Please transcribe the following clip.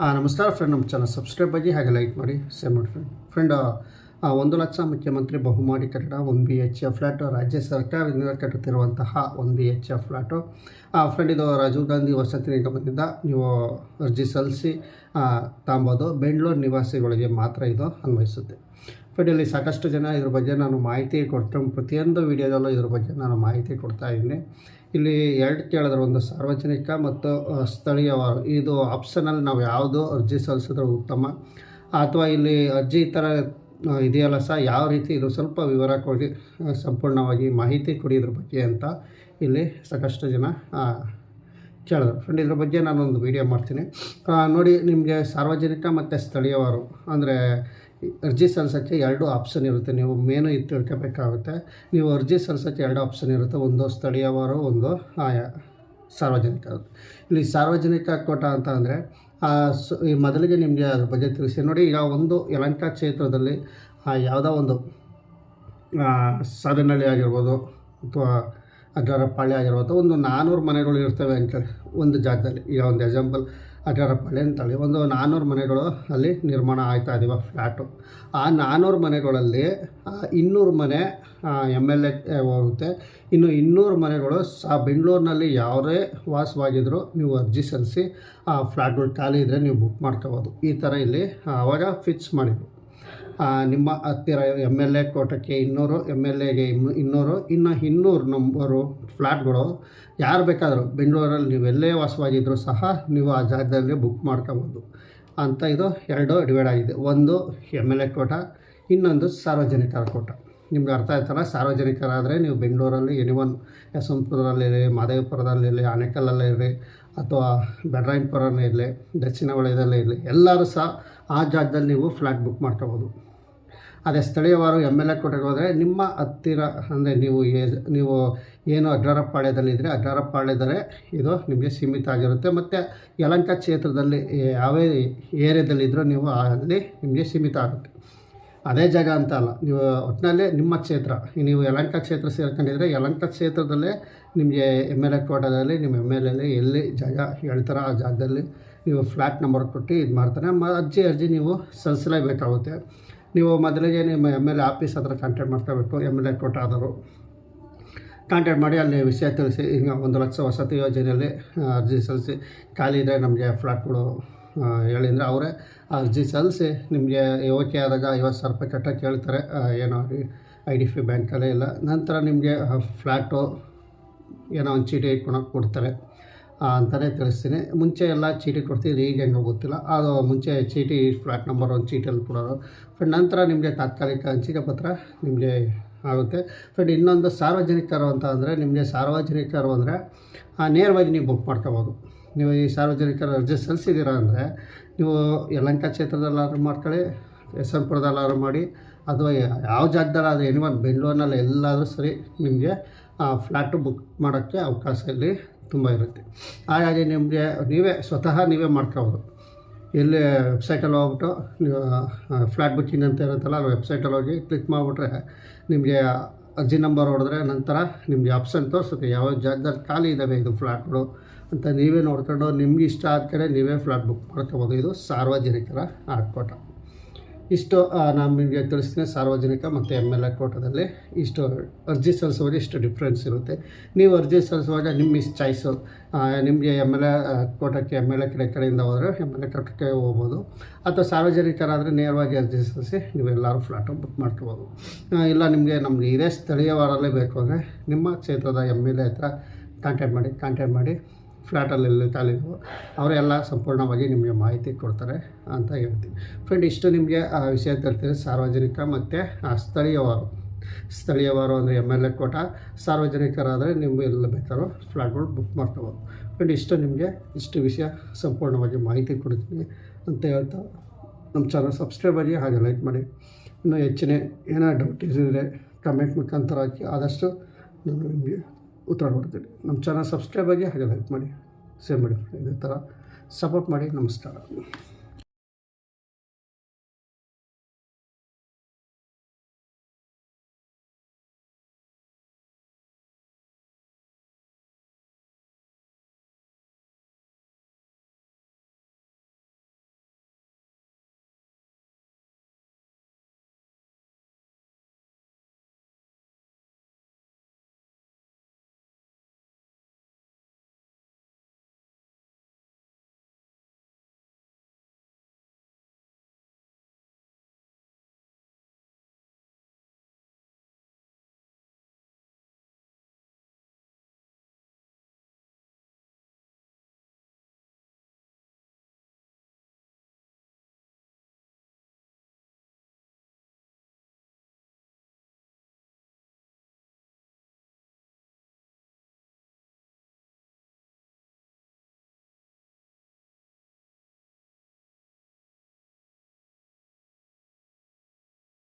ನಮಸ್ಕಾರ ಫ್ರೆಂಡ್ ನಮ್ಮ channel subscribe ಆಗಿ ಹಾಗೆ ಲೈಕ್ ಮಾಡಿ ಶೇರ್ ಮಾಡಿ ಫ್ರೆಂಡ್ ಫ್ರೆಂಡ್ ಒಂದು ಲಕ್ಷ ಮುಖ್ಯಮಂತ್ರಿ ಬಹುಮಾಡಿ ಕಟ್ಟಡ one B H F flat ರಾಜ್ಯ ಸರ್ಕಾರದಿಂದ ಕಟ್ಟುತ್ತಿರುವಂತಹ ಒಂದು B H F flat friend ಇದು ರಾಜೀವ್ ಗಾಂಧಿ ವಸತಿ ನಿಗಮದಿಂದ ನೀವು ಅರ್ಜಿ ಸಲ್ಲಿಸಿ ತಾಂಬೋದು. ಬೆಂಗಳೂರು ನಿವಾಸಿಗಳಿಗೆ ಮಾತ್ರ ಇದು ಅನ್ವಯಿಸುತ್ತೆ. ಇಲ್ಲಿ ಸಾಕಷ್ಟು ಜನ ಇದ್ರ ಬಗ್ಗೆ ನಾನು ಮಾಹಿತಿ ಕೊಟ್ಟು ಪ್ರತಿಯೊಂದು ವಿಡಿಯೋದಲ್ಲೂ ಇದ್ರ ಬಗ್ಗೆ ನಾನು ಮಾಹಿತಿ ಕೊಡ್ತಾ ಇದ್ದೀನಿ. ಇಲ್ಲಿ ಎರಡು ಕೇಳಿದ್ರೆ ಒಂದು ಸಾರ್ವಜನಿಕ ಮತ್ತು ಸ್ಥಳೀಯ ಸ್ಥಳೀಯವಾರು ಇದು ಆಪ್ಷನಲ್ಲಿ ನಾವು ಯಾವುದು ಅರ್ಜಿ ಸಲ್ಲಿಸಿದ್ರೆ ಉತ್ತಮ. ಅಥವಾ ಇಲ್ಲಿ ಅರ್ಜಿ ಈ ಥರ ಇದೆಯಲ್ಲ ಸಹ ಯಾವ ರೀತಿ ಇದು ಸ್ವಲ್ಪ ವಿವರ ಕೊಡಿ ಸಂಪೂರ್ಣವಾಗಿ ಮಾಹಿತಿ ಕೊಡಿ ಇದ್ರ ಬಗ್ಗೆ ಅಂತ ಇಲ್ಲಿ ಸಾಕಷ್ಟು ಜನ ಕೇಳಿದ್ರು. ಫ್ರೆಂಡ್, ಇದ್ರ ಬಗ್ಗೆ ನಾನೊಂದು ವಿಡಿಯೋ ಮಾಡ್ತೀನಿ. ನೋಡಿ, ನಿಮಗೆ ಸಾರ್ವಜನಿಕ ಮತ್ತು ಸ್ಥಳೀಯವರು, ಅಂದರೆ ಅರ್ಜಿ ಸಲ್ಲಿಸೋಕ್ಕೆ ಎರಡು ಆಪ್ಷನ್ ಇರುತ್ತೆ. ನೀವು ಮೇನು ಇದು ತಿಳ್ಕೊಬೇಕಾಗುತ್ತೆ. ನೀವು ಅರ್ಜಿ ಸಲ್ಲಿಸೋಕ್ಕೆ ಎರಡು ಆಪ್ಷನ್ ಇರುತ್ತೆ. ಒಂದು ಸ್ಥಳೀಯವಾರು ಒಂದು ಆಯಾ ಸಾರ್ವಜನಿಕ. ಇಲ್ಲಿ ಸಾರ್ವಜನಿಕ ಕೋಟ ಅಂತ ಅಂದರೆ ಈ ಮೊದಲಿಗೆ ನಿಮಗೆ ಅದ್ರ ಬಗ್ಗೆ ತಿಳಿಸಿ. ನೋಡಿ, ಈಗ ಒಂದು ಯಲಂಕ ಕ್ಷೇತ್ರದಲ್ಲಿ ಯಾವುದೋ ಒಂದು ಸಾಧನಹಳ್ಳಿ ಆಗಿರ್ಬೋದು, ಅಥವಾ ಅಗ್ರಪಾಳ್ಯ ಆಗಿರ್ಬೋದು, ಒಂದು ನಾನ್ನೂರು ಮನೆಗಳು ಇರ್ತವೆ ಅಂತೇಳಿ ಒಂದು ಜಾಗದಲ್ಲಿ. ಈಗ ಒಂದು ಎಕ್ಸಾಂಪಲ್ ಅಗ್ರಹಾರಪಾಳ್ಯ ಅಂತೇಳಿ. ಒಂದು ನಾನ್ನೂರು ಮನೆಗಳು ಅಲ್ಲಿ ನಿರ್ಮಾಣ ಆಗ್ತಾ ಇದೀವ ಫ್ಲ್ಯಾಟು ಆ ನಾನ್ನೂರು ಮನೆಗಳಲ್ಲಿ ಇನ್ನೂರು ಮನೆ ಎಂ ಎಲ್ ಎ ಹೋಗುತ್ತೆ. ಇನ್ನು ಇನ್ನೂರು ಮನೆಗಳು ಸಹ ಬೆಂಗಳೂರಿನಲ್ಲಿ ಯಾವುದೇ ವಾಸವಾಗಿದ್ದರೂ ನೀವು ಅರ್ಜಿ ಸಲ್ಲಿಸಿ, ಆ ಫ್ಲ್ಯಾಟ್ಗಳು ಖಾಲಿ ಇದ್ದರೆ ನೀವು ಬುಕ್ ಮಾಡ್ಕೋಬೋದು. ಈ ಥರ ಇಲ್ಲಿ ಆವಾಗ ಫಿಕ್ಸ್ ಮಾಡಿದ್ರು. ನಿಮ್ಮ ಹತ್ತಿರ ಎಂ ಎಲ್ ಎ ಕೋಟಕ್ಕೆ ಇನ್ನೂರು ಎಂ ಎಲ್ ಎಗೆ ಇನ್ನೂರು, ಇನ್ನು ಇನ್ನೂರು ನಂಬರು ಫ್ಲ್ಯಾಟ್ಗಳು ಯಾರು ಬೇಕಾದರೂ ಬೆಂಗಳೂರಲ್ಲಿ ನೀವು ಎಲ್ಲೇ ವಾಸವಾಗಿದ್ದರೂ ಸಹ ನೀವು ಆ ಜಾಗದಲ್ಲಿ ಬುಕ್ ಮಾಡ್ಕೋಬೋದು. ಅಂತ ಇದು ಎರಡು ಡಿವೈಡ್ ಆಗಿದೆ. ಒಂದು ಎಂ ಎಲ್ ಎ ಕೋಟ, ಇನ್ನೊಂದು ಸಾರ್ವಜನಿಕರ ಕೋಟ. ನಿಮ್ಗೆ ಅರ್ಥ ಆಯ್ತಲ್ಲ? ಸಾರ್ವಜನಿಕರಾದರೆ ನೀವು ಬೆಂಗಳೂರಲ್ಲಿ ಎನಿವನ್ ಯಶವಂತಪುರದಲ್ಲಿರಲಿ ಮಾದೇವಪುರದಲ್ಲಿರಲಿ ಅಣೆಕಲ್ಲಲ್ಲಿರಲಿ ಅಥವಾ ಬೆಡ್ರಾಯನ್ಪುರನೇ ಇರಲಿ ದಕ್ಷಿಣ ವಲಯದಲ್ಲೇ ಇರಲಿ ಎಲ್ಲರೂ ಸಹ ಆ ಜಾಗದಲ್ಲಿ ನೀವು ಫ್ಲ್ಯಾಟ್ ಬುಕ್ ಮಾಡ್ಕೋಬೋದು. ಅದೇ ಎಂ ಎಲ್ ಎ ಕೋಟೆಗೆ ಹೋದರೆ ನಿಮ್ಮ ಹತ್ತಿರ, ಅಂದರೆ ನೀವು ಏ ನೀವು ಏನು ಅಡ್ಡಾರಪ್ಪಾಳ್ಯದಲ್ಲಿದ್ದರೆ ಅಡ್ಡಾರಪ್ಪಾಳ್ಯದರೆ ಇದು ನಿಮಗೆ ಸೀಮಿತ ಆಗಿರುತ್ತೆ. ಮತ್ತು ಯಲಂಕ ಕ್ಷೇತ್ರದಲ್ಲಿ ಯಾವೇ ಏರಿಯಾದಲ್ಲಿದ್ದರೂ ನೀವು ಅಲ್ಲಿ ನಿಮಗೆ ಸೀಮಿತ ಆಗುತ್ತೆ. ಅದೇ ಜಾಗ ಅಂತ ಅಲ್ಲ, ನೀವು ಒಟ್ಟಿನಲ್ಲಿ ನಿಮ್ಮ ಕ್ಷೇತ್ರ, ನೀವು ಯಲಂಕ ಕ್ಷೇತ್ರ ಸೇರ್ಕೊಂಡಿದ್ರೆ ಯಲಂಕ ಕ್ಷೇತ್ರದಲ್ಲೇ ನಿಮಗೆ ಎಂ ಎಲ್ ಎ ಕೋಟದಲ್ಲಿ ನಿಮ್ಮ ಎಂ ಎಲ್ ಎಲ್ಲಿ ಎಲ್ಲಿ ಜಾಗ ಹೇಳ್ತಾರೋ ಆ ಜಾಗದಲ್ಲಿ ನೀವು ಫ್ಲ್ಯಾಟ್ ನಂಬರ್ ಕೊಟ್ಟು ಇದು ಮಾಡ್ತಾರೆ ಅರ್ಜಿ ಅರ್ಜಿ ನೀವು ಸಲ್ಲಿಸಲೇಬೇಕಾಗುತ್ತೆ. ನೀವು ಮೊದಲಿಗೆ ನಿಮ್ಮ ಎಂ ಎಲ್ ಎ ಆಫೀಸ್ ಹತ್ರ ಕಾಂಟ್ಯಾಕ್ಟ್ ಮಾಡ್ಕೋಬೇಕು, ಎಂ ಎಲ್ ಎ ಕೋಟ ಆದವರು. ಕಾಂಟ್ಯಾಕ್ಟ್ ಮಾಡಿ ಅಲ್ಲಿ ವಿಷಯ ತಿಳಿಸಿ, ಹಿಂಗೆ ಒಂದು ಲಕ್ಷ ವಸತಿ ಯೋಜನೆಯಲ್ಲಿ ಅರ್ಜಿ ಸಲ್ಲಿಸಿ. ಖಾಲಿ ಇದ್ದರೆ ನಮಗೆ ಫ್ಲಾಟ್ಗಳು ಹೇಳಿದ್ರೆ ಅವರೇ ಅರ್ಜಿ ಸಲ್ಲಿಸಿ ನಿಮಗೆ ಓಕೆ ಆದಾಗ ಐವತ್ತು ಸಾವಿರ ರೂಪಾಯಿ ಕಟ್ಟಕ್ಕೆ ಕೇಳ್ತಾರೆ. ಏನೋ ಐ ಡಿ ಫಿ ಬ್ಯಾಂಕಲ್ಲೇ ಇಲ್ಲ. ನಂತರ ನಿಮಗೆ ಫ್ಲ್ಯಾಟು ಏನೋ ಒಂದು ಚೀಟಿ ಇಟ್ಕೊಳಕ್ಕೆ ಕೊಡ್ತಾರೆ. ಅಂತಲೇ ತಿಳಿಸ್ತೀನಿ. ಮುಂಚೆ ಎಲ್ಲ ಚೀಟಿ ಕೊಡ್ತಿದ್ರು ಈಗ ಹೆಂಗೋ ಗೊತ್ತಿಲ್ಲ. ಅದು ಮುಂಚೆ ಚೀಟಿ ಫ್ಲಾಟ್ ನಂಬರ್ ಒಂದು ಚೀಟಿಯಲ್ಲಿ ಕೊಡೋರು ಫ್ರೆಂಡ್ ನಂತರ ನಿಮಗೆ ತಾತ್ಕಾಲಿಕ ಹಂಚಿಕೆ ಪತ್ರ ನಿಮಗೆ ಆಗುತ್ತೆ. ಫ್ರೆಂಡ್ ಇನ್ನೊಂದು ಸಾರ್ವಜನಿಕರು ಅಂತ ಅಂದರೆ ನಿಮಗೆ ಸಾರ್ವಜನಿಕರು ಅಂದರೆ ನೇರವಾಗಿ ನೀವು ಬುಕ್ ಮಾಡ್ಕೋಬೋದು. ನೀವು ಈ ಸಾರ್ವಜನಿಕರು ಅರ್ಜಿ ಸಲ್ಲಿಸಿದ್ದೀರಾ ಅಂದರೆ, ನೀವು ಯಲಂಕ ಕ್ಷೇತ್ರದಲ್ಲಾದ್ರೂ ಮಾಡ್ಕೊಳ್ಳಿ ಯಶವಂತಪುರದಲ್ಲಾದ್ರೂ ಮಾಡಿ, ಅಥವಾ ಯಾವ ಜಾಗದಲ್ಲಾದರೂ ಎನಿವನ್ ಬೆಂಗಳೂರಿನಲ್ಲಿ ಎಲ್ಲಾದರೂ ಸರಿ ನಿಮಗೆ ಫ್ಲ್ಯಾಟು ಬುಕ್ ಮಾಡೋಕ್ಕೆ ಅವಕಾಶ ಇಲ್ಲಿ ತುಂಬ ಇರುತ್ತೆ. ಹಾಗಾಗಿ ನಿಮಗೆ ನೀವೇ ಸ್ವತಃ ನೀವೇ ಮಾಡ್ಕೋಬೋದು. ಎಲ್ಲಿ ವೆಬ್ಸೈಟಲ್ಲಿ ಹೋಗ್ಬಿಟ್ಟು ನೀವು ಫ್ಲ್ಯಾಟ್ ಬುಕ್ಕಿಂಗ್ ಅಂತ ಇರುತ್ತಲ್ಲ, ಅಲ್ಲಿ ವೆಬ್ಸೈಟಲ್ಲಿ ಹೋಗಿ ಕ್ಲಿಕ್ ಮಾಡಿಬಿಟ್ರೆ ನಿಮಗೆ ಅರ್ಜಿ ನಂಬರ್ ಹೊಡೆದ್ರೆ ನಂತರ ನಿಮಗೆ ಆಪ್ಷನ್ ತೋರಿಸುತ್ತೆ. ಯಾವ ಜಾಗದಲ್ಲಿ ಖಾಲಿ ಇದ್ದಾವೆ ಇದು ಫ್ಲ್ಯಾಟ್ಗಳು ಅಂತ ನೀವೇ ನೋಡ್ಕೊಂಡು ನಿಮ್ಗೆ ಇಷ್ಟ ಆದ ಕಡೆ ನೀವೇ ಫ್ಲ್ಯಾಟ್ ಬುಕ್ ಮಾಡ್ಕೋಬೋದು. ಇದು ಸಾರ್ವಜನಿಕರ ಆಡ್ಕೋಟ ಇಷ್ಟು ನಾನು ನಿಮಗೆ ತಿಳಿಸ್ತೀನಿ, ಸಾರ್ವಜನಿಕ ಮತ್ತು ಎಂ ಎಲ್ ಎ ಕೋಟದಲ್ಲಿ ಇಷ್ಟು, ಅರ್ಜಿ ಸಲ್ಲಿಸುವಾಗ ಇಷ್ಟು ಡಿಫ್ರೆನ್ಸ್ ಇರುತ್ತೆ. ನೀವು ಅರ್ಜಿ ಸಲ್ಲಿಸುವಾಗ ನಿಮ್ಮ ಇಷ್ಟು ಚಾಯ್ಸು ನಿಮಗೆ ಎಂ ಎಲ್ ಎ ಕೋಟಕ್ಕೆ ಎಂ ಎಲ್ ಎ ಕಡೆ, ಕಡೆಯಿಂದ ಹೋದರೆ ಎಂ ಎಲ್ ಎ ಕೋಟಕ್ಕೆ ಹೋಗ್ಬೋದು. ಅಥವಾ ಸಾರ್ವಜನಿಕರಾದರೆ ನೇರವಾಗಿ ಅರ್ಜಿ ಸಲ್ಲಿಸಿ ನೀವೆಲ್ಲರೂ ಫ್ಲಾಟು ಬುಕ್ ಮಾಡ್ಕೋಬೋದು. ಇಲ್ಲ, ನಿಮಗೆ ನಮಗೆ ಇದೇ ಸ್ಥಳೀಯವಾರಲ್ಲೇ ಬೇಕು ಅಂದರೆ ನಿಮ್ಮ ಕ್ಷೇತ್ರದ ಎಂ ಎಲ್ ಎ ಹತ್ರ ಕಾಂಟ್ಯಾಕ್ಟ್ ಮಾಡಿ ಕಾಂಟ್ಯಾಕ್ಟ್ ಮಾಡಿ. ಫ್ಲ್ಯಾಟಲ್ಲಿ ತಾಲೀಮು ಅವರೆಲ್ಲ ಸಂಪೂರ್ಣವಾಗಿ ನಿಮಗೆ ಮಾಹಿತಿ ಕೊಡ್ತಾರೆ ಅಂತ ಹೇಳ್ತೀನಿ. ಫ್ರೆಂಡ್ ಇಷ್ಟು ನಿಮಗೆ ಆ ವಿಷಯ ತಿಳಿಸಿದ್ರೆ ಸಾರ್ವಜನಿಕ ಮತ್ತು ಸ್ಥಳೀಯವಾರು ಸ್ಥಳೀಯವಾರು ಅಂದರೆ ಎಂ ಎಲ್ ಎ ಕೋಟ, ಸಾರ್ವಜನಿಕರಾದರೆ ನೀವು ಎಲ್ಲ ಬೇಕಾದ್ರೂ ಫ್ಲ್ಯಾಟ್ಗಳು ಬುಕ್ ಮಾಡ್ಕೋಬೋದು. ಫ್ರೆಂಡ್ ಇಷ್ಟು ನಿಮಗೆ, ಇಷ್ಟು ವಿಷಯ ಸಂಪೂರ್ಣವಾಗಿ ಮಾಹಿತಿ ಕೊಡ್ತೀನಿ ಅಂತ ಹೇಳ್ತಾ ನಮ್ಮ ಚಾನಲ್ ಸಬ್ಸ್ಕ್ರೈಬ್ ಆಗಿ ಹಾಗೆ ಲೈಕ್ ಮಾಡಿ. ಇನ್ನೂ ಹೆಚ್ಚಿನ ಏನೋ ಡೌಟ್ ಇದ್ದರೆ ಕಮೆಂಟ್ ಮುಖಾಂತರ ಹಾಕಿ, ಆದಷ್ಟು ನಾನು ನಿಮಗೆ ಉತ್ತರ ಕೊಡ್ತೀನಿ ನಮ್ಮ ಚಾನಲ್ ಸಬ್ಸ್ಕ್ರೈಬ್ ಆಗಿ ಹಾಗೆ ಲೈಕ್ ಮಾಡಿ ಶೇರ್ ಮಾಡಿ ಇದೇ ಥರ ಸಪೋರ್ಟ್ ಮಾಡಿ, ನಮಸ್ಕಾರ.